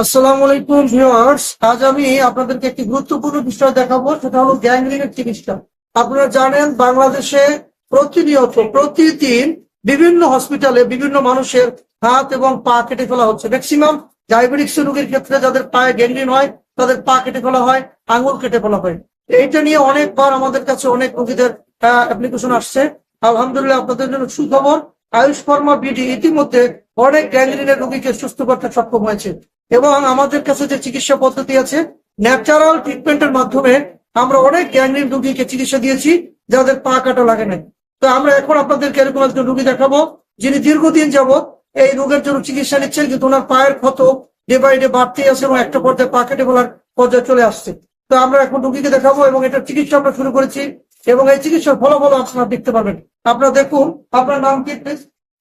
আসসালামু আজ আমি আপনাদেরকে একটি গুরুত্বপূর্ণ বিষয় দেখাবো, সেটা চিকিৎসা। আপনারা জানেন, বাংলাদেশে প্রতিনিয়ত, প্রতিদিন বিভিন্ন হসপিটালে বিভিন্ন মানুষের হাত এবং পা কেটে ফেলা হচ্ছে। ম্যাক্সিমাম ডায়াবেটিক্স রোগীর ক্ষেত্রে যাদের পায়ে গ্যাংগ্রিন হয়, তাদের পা কেটে ফেলা হয়, আঙুল কেটে ফেলা হয়। এইটা নিয়ে অনেকবার আমাদের কাছে অনেক রোগীদের অ্যাপ্লিকেশন আসছে। আলহামদুলিল্লাহ আপনাদের জন্য সুখবর। আয়ুষ ফর্মা বিডি ইতিমধ্যে অনেক গ্যাংগ্রিনের রোগীকে সুস্থ করতে সক্ষম হয়েছে। এবং আমাদের কাছে যে চিকিৎসা পদ্ধতি আছে ন্যাচারাল ট্রিটমেন্টের মাধ্যমে আমরা অনেক গ্যাংগ্রিন রুগীকে চিকিৎসা দিয়েছি, যাদের পা কাটা লাগে না তো আমরা এখন আপনাদেরকে এরকম একজন রোগী দেখাবো, যিনি দীর্ঘদিন যাবৎ এই রোগের জন্য চিকিৎসা নিচ্ছেন, কিন্তু ওনার পায়ের ক্ষত ডে বাই ডে বাড়তেই আছে এবং একটা পর্যায়ে পা কেটে বলার পর্যায়ে চলে আসছে। তো আমরা এখন রুগীকে দেখাবো এবং এটার চিকিৎসা আমরা শুরু করেছি এবং এই চিকিৎসার ফলাফল আপনারা দেখতে পারবেন আপনারা দেখুন, আপনার নাম কি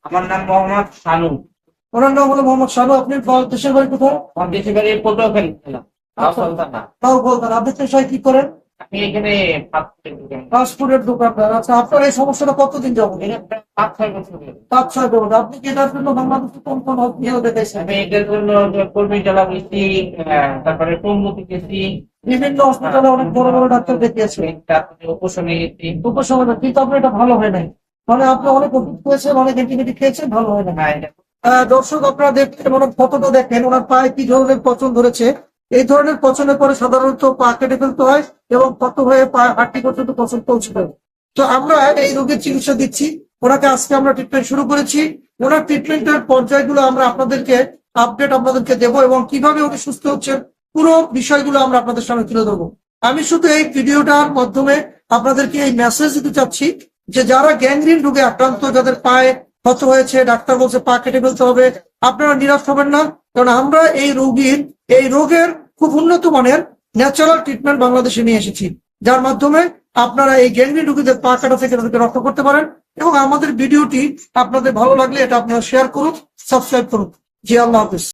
আমার নাম মোহাম্মদ শানু ওনার নাম হলো মোহাম্মদ শানু আপনি দেশের বাড়ি কোথায়? দেশের বাড়ি পটুয়াখালী ছিলাম আচ্ছা। তাও বলতেন আপনি পেশায় কি করেন? এখানে ফাস্টফুডের দোকানদার আচ্ছা আপনার এই সমস্যাটা কতদিন যাব পাঁচ ছয় বছর পাঁচ ছয় বছর। আপনি কি এটার জন্য বাংলাদেশে কোন কোন হসপিটাল দেখাইছেন আমি এটার জন্য কর্মী জেলা গেছি তারপরে গেছি। বিভিন্ন হসপিটালে অনেক বড় বড় ডাক্তার তারপরে উপশমে গেছি। কিন্তু আপনার এটা ভালো হয় নাই। মানে আপনি অনেক ওষুধ খেয়েছেন অনেক অ্যান্টিবায়োটিক খেয়েছেন ভালো হয় না দর্শক আপনারা দেখছেন ওনার ফটোটা দেখেন? ওনার পায়ে কি ধরনের পচন ধরেছে? এই ধরনের পচনের পরে সাধারণত পা কেটে ফেলতে হয় এবং ক্ষত হয়ে পা হাঁটি পর্যন্ত পচন পৌঁছে তো আমরা এই রোগের চিকিৎসা দিচ্ছি। ওনাকে আজকে আমরা ট্রিটমেন্ট শুরু করেছি। ওনার ট্রিটমেন্টের পর্যায়গুলো আমরা আপনাদেরকে আপডেট আপনাদেরকে দেবো এবং কীভাবে উনি সুস্থ হচ্ছেন, পুরো বিষয়গুলো আমরা আপনাদের সামনে তুলে ধরবো। আমি শুধু এই ভিডিওটার মাধ্যমে আপনাদেরকে এই মেসেজ দিতে চাচ্ছি যে যারা গ্যাংগ্রিন রোগে আক্রান্ত, যাদের পায়ে ক্ষত হয়েছে, ডাক্তার বলছে পা কেটে ফেলতে হবে। আপনারা নিরাশ হবেন না, কারণ আমরা এই রোগীর, এই রোগের খুব উন্নত মানের ন্যাচারাল ট্রিটমেন্ট বাংলাদেশে নিয়ে এসেছি। যার মাধ্যমে আপনারা এই গ্যাংগ্রিন রুগীদের পা কাটা থেকে তাদেরকে রক্ষা করতে পারেন এবং আমাদের ভিডিওটি আপনাদের ভালো লাগলে এটা আপনারা শেয়ার করুন সাবস্ক্রাইব করুন। জি, আল্লাহ হাফিজ।